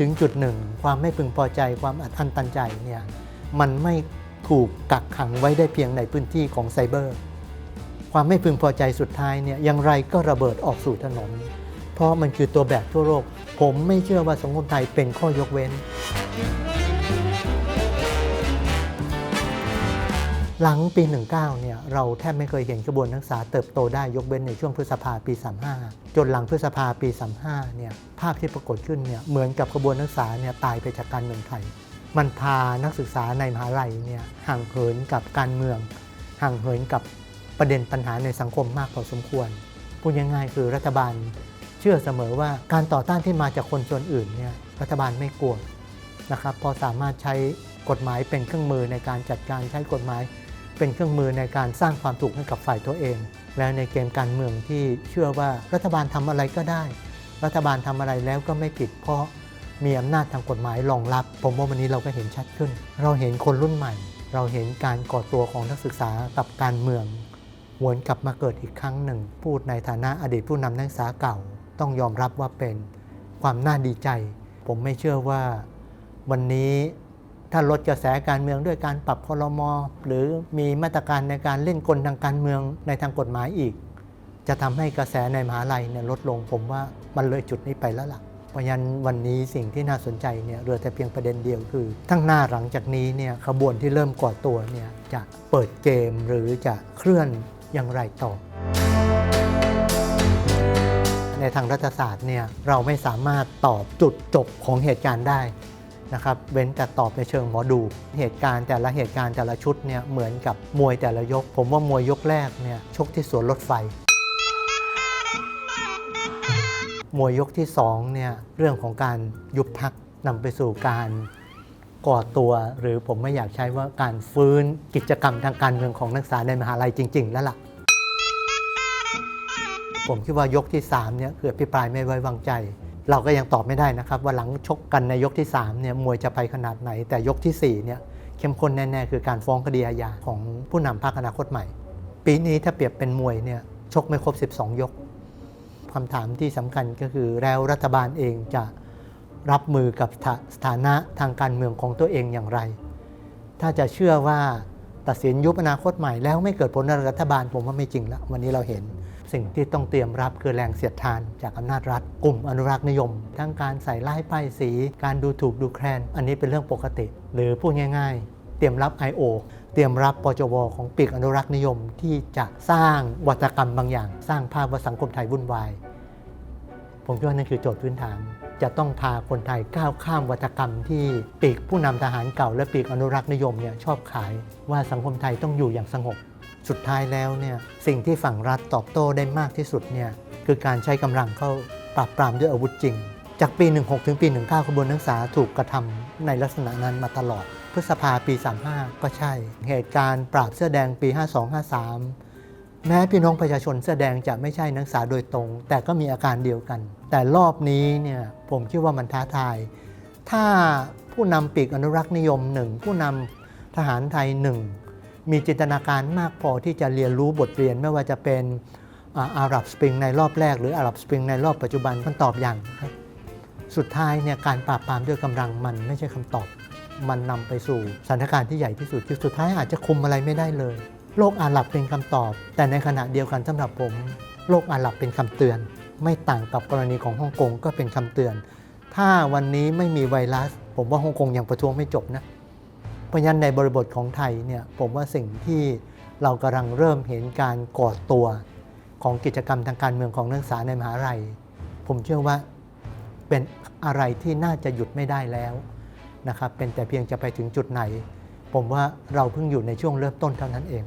ถึงจุดหนึ่ง ความไม่พึงพอใจความอัดอั้นตันใจเนี่ยมันไม่ถูกกักขังไว้ได้เพียงในพื้นที่ของไซเบอร์ ความไม่พึงพอใจสุดท้ายเนี่ยอย่างไรก็ระเบิดออกสู่ถนน เพราะมันคือตัวแบบทั่วโลก ผมไม่เชื่อว่าสังคมไทยเป็นข้อยกเว้น หลังปี 19 เนี่ยเราแทบไม่เคยเห็นกระบวนการศึกษาเติบโตได้ยกเว้นในช่วงพฤษภาปี 35 จนหลังพฤษภาปี 35 เนี่ยภาพที่ปรากฏขึ้นเนี่ยเหมือนกับกระบวนการศึกษาเนี่ยตายไปจากการเมืองไทย มันพานักศึกษาในมหาลัยเนี่ยห่างเหินกับการเมือง ห่างเหินกับประเด็นปัญหาในสังคมมากพอสมควรพูดง่ายๆคือรัฐบาลเชื่อเสมอว่าการต่อต้านที่มาจากคนส่วนอื่นเนี่ยรัฐบาลไม่กลัวนะครับพอสามารถใช้กฎหมายเป็นเครื่องมือในการจัดการใช้กฎหมาย เป็นเครื่องมือในการสร้างความถูกให้กับฝ่ายตัวเอง และในเกมการเมืองที่เชื่อว่ารัฐบาลทำอะไรก็ได้ รัฐบาลทำอะไรแล้วก็ไม่ผิด เพราะมีอำนาจทางกฎหมายรองรับ ผมว่าวันนี้เราก็เห็นชัดขึ้น เราเห็นคนรุ่นใหม่ เราเห็นการก่อตัวของนักศึกษากับการเมืองหวนกลับมาเกิดอีกครั้งหนึ่ง พูดในฐานะอดีตผู้นำนักศึกษาเก่า ต้องยอมรับว่าเป็นความน่าดีใจ ผมไม่เชื่อว่าวันนี้ ถ้าลดกระแสการเมืองด้วยการปรับคลมหรือมีมาตรการในการเล่นกลทางการเมืองในทางกฎหมายอีก จะทำให้กระแสในมหาลัยเนี่ยลดลงผมว่ามันเลยจุดนี้ไปแล้วล่ะ เพราะฉะนั้นวันนี้สิ่งที่น่าสนใจเนี่ยเหลือแต่เพียงประเด็นเดียวคือทั้งหน้าหลังจากนี้เนี่ยขบวนที่เริ่มก่อตัวเนี่ยจะเปิดเกมหรือจะเคลื่อนอย่างไรต่อในทางรัฐศาสตร์เนี่ยเราไม่สามารถตอบจุดจบของเหตุการณ์ได้ นะครับเว้นแต่ตอบในเชิงหมอดู เหตุการณ์แต่ละเหตุการณ์แต่ละชุดเนี่ยเหมือนกับมวยแต่ละยก ผมว่ามวยยกแรกเนี่ยชกที่สวนรถไฟมวยยกที่2เนี่ยเรื่องของการยุบพักนำไปสู่การก่อตัวหรือผมไม่อยากใช้ว่าการฟื้นกิจกรรมทางการเมืองของนักศึกษาในมหาลัยจริง ๆ แล้วล่ะ ผมคิดว่ายกที่3เนี่ยคืออภิปรายไม่ไว้วางใจ เราก็ยังตอบไม่ได้นะครับว่าหลังชกกันในยกที่3เนี่ยมวยจะไปขนาดไหน แต่ยกที่4เนี่ยเข้มข้นแน่ๆคือการฟ้องคดีอาญาของผู้นำพรรคอนาคตใหม่ ปีนี้ถ้าเปรียบเป็นมวยเนี่ยชกไม่ครบ 12 ยกคำถามที่สำคัญก็คือแล้วรัฐบาลเองจะรับมือกับสถาสถานะทางการเมืองของตัวเองอย่างไร ถ้าจะเชื่อว่าตัดสินยุบอนาคตใหม่แล้วไม่เกิดผลในรัฐบาลผมว่าไม่จริงละวันนี้เราเห็น สิ่งที่ต้องเตรียมรับคือแรงเสียดทาน จากอำนาจรัฐ กลุ่มอนุรักษ์นิยม ทั้งการใส่ร้ายป้ายสี การดูถูกดูแคลน อันนี้เป็นเรื่องปกติ หรือพูดง่าย ๆ เตรียมรับ I.O. เตรียมรับปจวของปีกอนุรักษ์นิยมที่จะสร้างวัตกรรมบางอย่าง สร้างภาพว่าสังคมไทยวุ่นวาย ผมคิดว่านั่นคือโจทย์พื้นฐาน จะต้องพาคนไทยก้าวข้ามวัฒกรรมที่ปีกผู้นำทหารเก่าและปีกอนุรักษ์นิยมเนี่ยชอบขาย ว่าสังคมไทยต้องอยู่อย่างสงบ สุดท้ายแล้วเนี่ยสิ่งที่ฝั่งรัฐตอบโต้ได้มากที่สุดเนี่ยคือการใช้กำลังเข้าปราบปรามด้วยอาวุธจริง จากปี 16 ถึงปี 19ขบวนนักศึกษาถูกกระทำในลักษณะนั้นมาตลอด พฤษภาปี 35 ก็ใช่ เหตุการณ์ปราบเสื้อแดงปี 52-53 แม้พี่น้องประชาชนเสื้อแดงจะไม่ใช่นักศึกษาโดยตรง แต่ก็มีอาการเดียวกัน แต่รอบนี้เนี่ยผมคิดว่ามันท้าทาย ถ้าผู้นำปีกอนุรักษ์นิยมหนึ่งผู้นำทหารไทยหนึ่ง มีจินตนาการมากพอที่จะเรียนรู้บทเรียนไม่ว่าจะเป็นอาหรับสปริงในรอบแรก หรืออาหรับสปริงในรอบปัจจุบันมันตอบอย่างครับสุดท้ายเนี่ยการปราบปรามด้วยกำลังมันไม่ใช่คำตอบ มันนำไปสู่สถานการณ์ที่ใหญ่ที่สุดคือสุดท้ายอาจจะคุมอะไรไม่ได้เลย โลกอาหรับเป็นคำตอบ แต่ในขณะเดียวกันสำหรับผม โลกอาหรับเป็นคำเตือน ไม่ต่างกับกรณีของฮ่องกงก็เป็นคำเตือน ถ้าวันนี้ไม่มีไวรัส ผมว่าฮ่องกงยังประท้วงไม่จบนะ เพราะฉะนั้นในบริบทของไทยเนี่ยผมว่าสิ่งที่เรากำลังเริ่มเห็นการก่อตัวของกิจกรรมทางการเมืองของนักศึกษาในมหาลัย ผมเชื่อว่าเป็นอะไรที่น่าจะหยุดไม่ได้แล้วนะครับเป็นแต่เพียงจะไปถึงจุดไหน ผมว่าเราเพิ่งอยู่ในช่วงเริ่มต้นเท่านั้นเอง